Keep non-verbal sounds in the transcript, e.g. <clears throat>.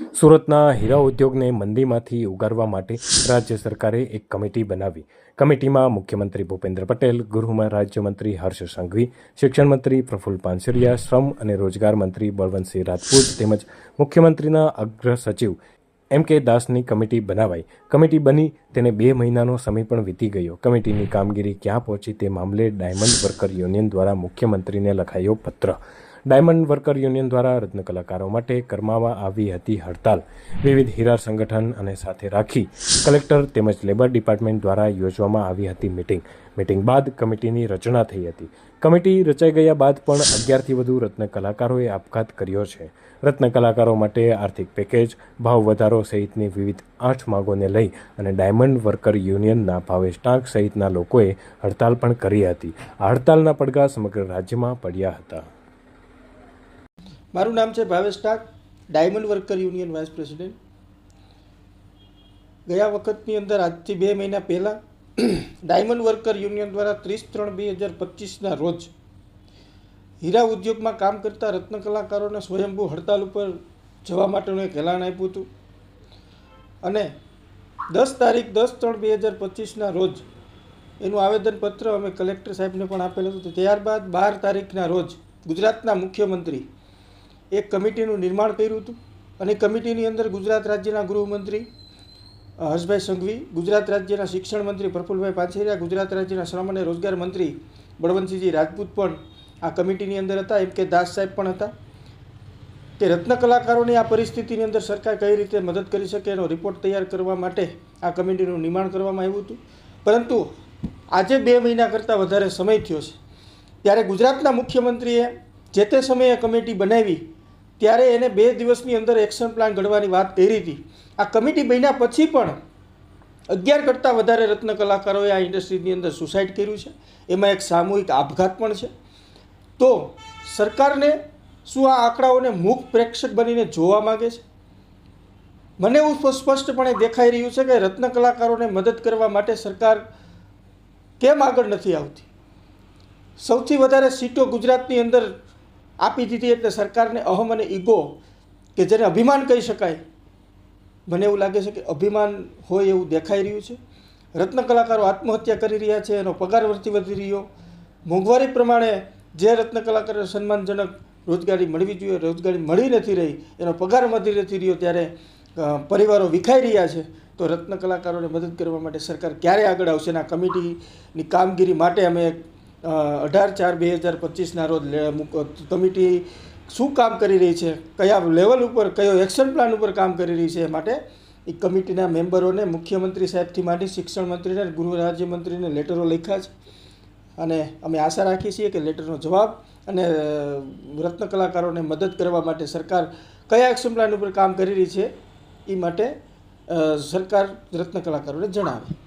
સુરતના હીરા ઉદ્યોગને મંદીમાંથી ઉગારવા માટે રાજ્ય સરકારે એક કમિટી બનાવી. કમિટીમાં મુખ્યમંત્રી ભૂપેન્દ્ર પટેલ, ગૃહમાં રાજ્યમંત્રી હર્ષ સંઘવી શિક્ષણ મંત્રી પ્રફુલ્લ શ્રમ અને રોજગાર મંત્રી બળવંતસિંહ રાજપૂત તેમજ મુખ્યમંત્રીના અગ્ર સચિવ એમ કે દાસની કમિટી બનાવાઈ. કમિટી બની તેને બે મહિનાનો સમય પણ વીતી ગયો. કમિટીની કામગીરી ક્યાં પહોંચી તે મામલે ડાયમંડ વર્કર યુનિયન દ્વારા મુખ્યમંત્રીને લખાયો પત્ર. ડાયમંડ વર્કર યુનિયન દ્વારા રત્ન કલાકારો માટે કરવામાં આવી હતી હડતાલ. વિવિધ હીરા સંગઠન અને સાથે રાખી કલેક્ટર તેમજ લેબર ડિપાર્ટમેન્ટ દ્વારા યોજવામાં આવી હતી મિટિંગ. મિટિંગ બાદ કમિટીની રચના થઈ હતી. કમિટી રચાઈ ગયા બાદ પણ અગિયારથી વધુ રત્ન કલાકારોએ આપઘાત કર્યો છે. રત્ન કલાકારો માટે આર્થિક પેકેજ, ભાવ વધારો સહિતની વિવિધ આઠ માગોને લઈ અને ડાયમંડ વર્કર યુનિયનના ભાવેશ ટાંક સહિતના લોકોએ હડતાલ પણ કરી હતી. આ હડતાલના પડઘા સમગ્ર રાજ્યમાં પડ્યા હતા. મારું નામ છે Bhavesh Tak diamond worker union vice president. ગયા વખતની અંદર આજથી બે મહિના પહેલાં <clears throat> ડાયમંડ વર્કર યુનિયન દ્વારા ત્રીસ ત્રણ બે હજાર પચીસના રોજ હીરા ઉદ્યોગમાં કામ કરતા રત્ન કલાકારોને સ્વયંભૂ હડતાલ ઉપર જવા માટેનું એક એલાન આપ્યું હતું. અને દસ તારીખ દસ ત્રણ બે હજાર પચીસના રોજ એનું આવેદનપત્ર અમે કલેક્ટર સાહેબને પણ આપેલું હતું. ત્યારબાદ બાર તારીખના રોજ ગુજરાતના મુખ્યમંત્રી એક કમિટીનું નિર્માણ કર્યું હતું અને કમિટીની અંદર ગુજરાત રાજ્યના ગૃહમંત્રી હર્ષભાઈ સંઘવી, ગુજરાત રાજ્યના શિક્ષણ મંત્રી પ્રફુલભાઈ પાછેરિયા ગુજરાત રાજ્યના શ્રમ અને રોજગાર મંત્રી બળવંતસિંહજી રાજપૂત પણ આ કમિટીની અંદર હતા, એમ કે દાસ સાહેબ પણ હતા. કે રત્ન કલાકારોની આ પરિસ્થિતિની અંદર સરકાર કઈ રીતે મદદ કરી શકે એનો રિપોર્ટ તૈયાર કરવા માટે આ કમિટીનું નિર્માણ કરવામાં આવ્યું હતું. પરંતુ આજે બે મહિના કરતાં વધારે સમય થયો છે. ત્યારે ગુજરાતના મુખ્યમંત્રીએ જે તે સમયે કમિટી બનાવી ત્યારે એને બે દિવસની અંદર એક્શન પ્લાન ઘડવાની વાત કરી હતી. આ કમિટી બન્યા પછી પણ અગિયાર કરતાં વધારે રત્ન કલાકારોએ આ ઇન્ડસ્ટ્રીની અંદર સુસાઇડ કર્યું છે. એમાં એક સામૂહિક આપઘાત પણ છે. તો સરકારને શું આ આંકડાઓને મૂક પ્રેક્ષક બનીને જોવા માગે છે? મને એવું સ્પષ્ટપણે દેખાઈ રહ્યું છે કે રત્ન કલાકારોને મદદ કરવા માટે સરકાર કેમ આગળ નથી આવતી? સૌથી વધારે સીટો ગુજરાતની અંદર આપી દીધી એટલે સરકારને અહમ અને ઈગો કે જેને અભિમાન કહી શકાય. મને એવું લાગે છે કે અભિમાન હોય એવું દેખાઈ રહ્યું છે. રત્ન કલાકારો આત્મહત્યા કરી રહ્યા છે, એનો પગાર વધતી વધી રહ્યો. મોંઘવારી પ્રમાણે જે રત્ન કલાકારોને સન્માનજનક રોજગારી મળવી જોઈએ, રોજગારી મળી નથી રહી, એનો પગાર વધી નથી રહ્યો ત્યારે પરિવારો વિખાઈ રહ્યા છે, તો રત્ન કલાકારોને મદદ કરવા માટે સરકાર ક્યારે આગળ આવશે? આ કમિટીની કામગીરી માટે અમે અઢાર ચાર બે હજાર પચીસના રોજ કમિટી શું કામ કરી રહી છે? કયા લેવલ ઉપર, કયો એક્શન પ્લાન ઉપર કામ કરી રહી છે માટે એ કમિટીના મેમ્બરોને મુખ્યમંત્રી સાહેબથી માંડી શિક્ષણ મંત્રીને, ગૃહ રાજ્યમંત્રીને લેટરો લખ્યા છે. અને અમે આશા રાખીએ છીએ કે લેટરનો જવાબ અને રત્ન કલાકારોને મદદ કરવા માટે સરકાર કયા એક્શન પ્લાન ઉપર કામ કરી રહી છે એ માટે સરકાર રત્ન કલાકારોને જણાવે.